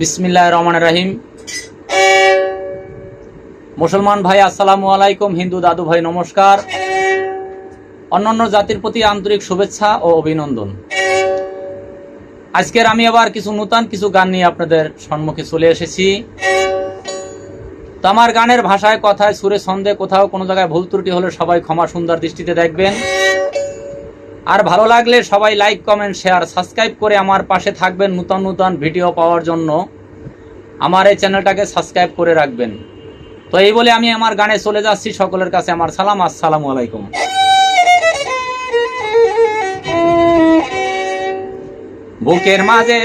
বিসমিল্লাহ রহমান রাহিম। মুসলমান ভাই, আসসালামু আলাইকুম। হিন্দু দাদু ভাই, নমস্কার। অন্যান্য জাতির প্রতি আন্তরিক শুভেচ্ছা ও অভিনন্দন। আজকের আমি আবার কিছু নূতন কিছু গান নিয়ে আপনাদের সম্মুখে চলে এসেছি। তো আমার গানের ভাষায় কথায় সুরে ছন্দে কোথাও কোনো জায়গায় ভুল ত্রুটি হলে সবাই ক্ষমা সুন্দর দৃষ্টিতে দেখবেন। আর ভালো লাগলে সবাই লাইক কমেন্ট শেয়ার সাবস্ক্রাইব করে আমার পাশে থাকবেন নূতন নূতন ভিডিও পাওয়ার জন্য। আমার এই চ্যানেলটাকে সাবস্ক্রাইব করে রাখবেন। তো এই বলে আমি আমার গানে চলে যাচ্ছি। সকলের কাছে আমার সালাম। আসসালামু আলাইকুম। বুকের মাঝে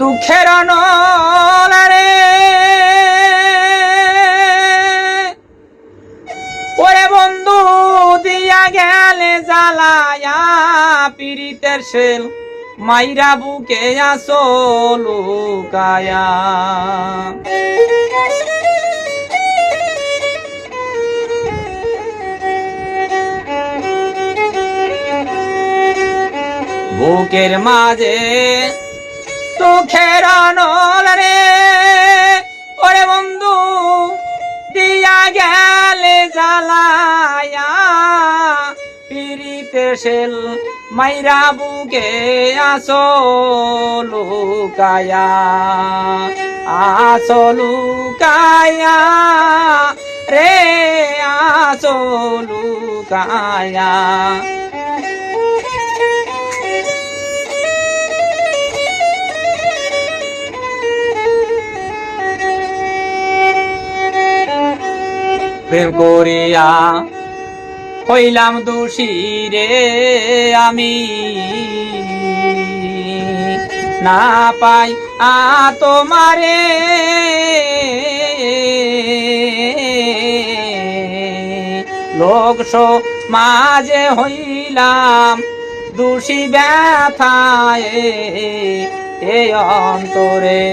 দুঃখের অনলারে পীড়িতের শেল মাইরা বুকে আসল কায়া বুকের মাঝে তো চোখের রে শেল মাইরা বুকে আসলু কায়া আসলু কায়া রে আসলু কায়া প্রেম করিয়া হইলাম দোষী রে আমি। না পাই আ তোমারে। লোক মাঝে হইলাম দোষী ব্যথায় এ অন্তরে।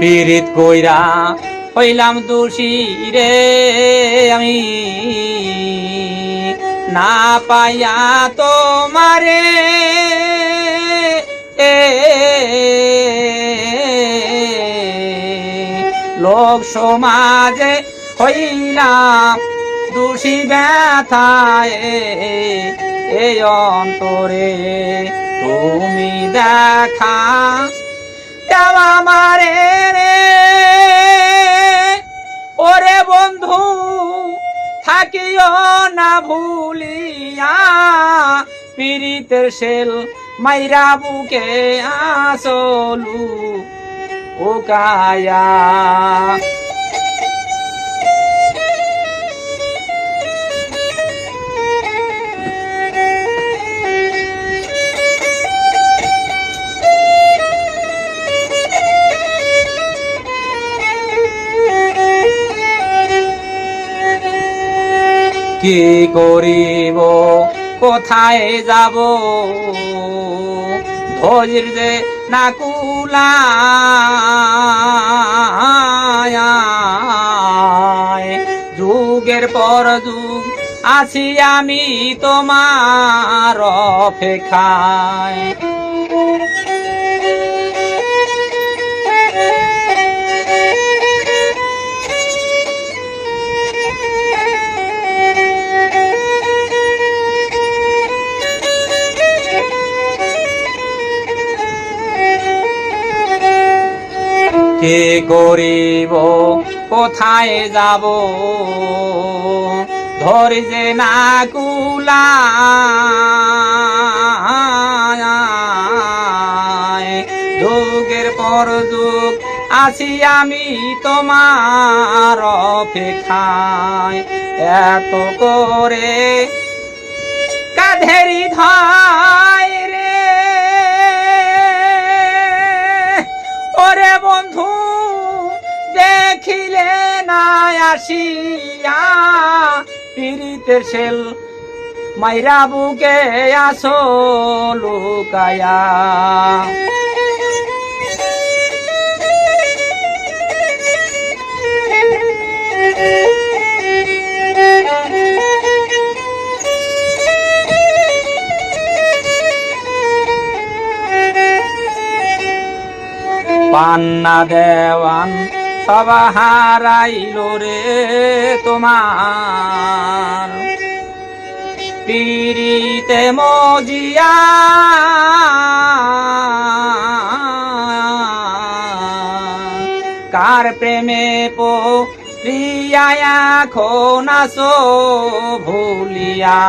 পীড়িত কইরা হইলাম দোষী রে আমি। না পাইয়া তোমারে এ লোক সমাজে হইলাম দোষী ব্যথায়। এই অন্তরে তুমি দেখা দাও মারে রে। ওরে বন্ধু, থাকিও না ভুলিয়া, পীড়িতের শেল মাইরা বুকে আসলু ও কায়া কি করিব? কোথায় যাব? ধৈর্য যে না যুগের পর যুগ আছি আমি তোমার অপেক্ষায়। কে করিব, কোথায় যাব? ধরে যে না কুলায়, যুগের পর যুগ আছি আমি তোমার অপেক্ষায়। এত করে কাঁধেরি ধায় রে বন্ধু আসিয়া পিরিতে শেল মাইরা বুকে আসো লুকায়া। পান্না দেওয়ান সব হারাইল রে তোমার। পিরিতে মজিয়া কার প্রেমে পো প্রিয়া এখন আসো ভুলিয়া।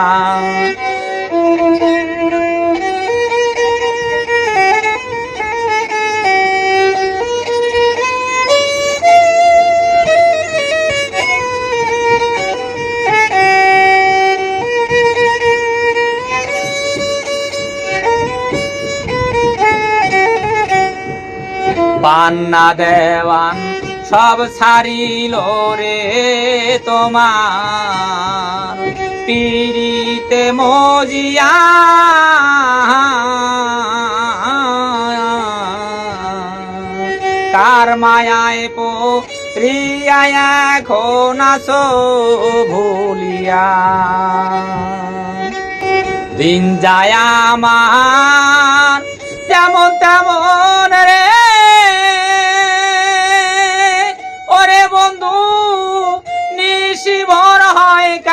পান্না দেওয়ান, সব ছাড়িল রে তোমার। পিরিতে মজিয়া কার মায়ায় পো প্রিয়ায় এখন আসো ভুলিয়া? দিন যায় আমার, যেমন তেমন রে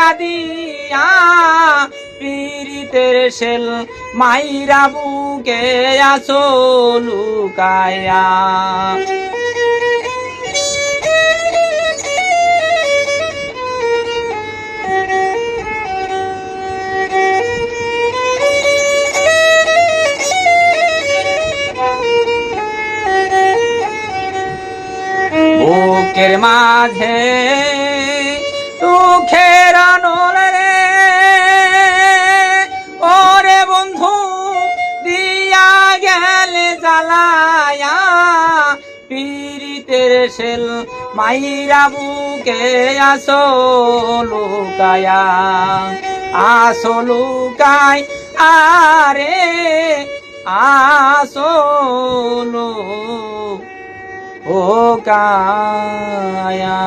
কাদিয়া পীড়িতের সেল মাইরা বুকে আসো লুকায়া। বুকের মাঝে দুঃখের আনল রে। ওরে বন্ধু, দিয়া গেলে জ্বালায়া পীড়িতের সেল মাইরা বুকে আসো, লুকায়া, আসো, লুকাই, আরে আসলো ও কায়া।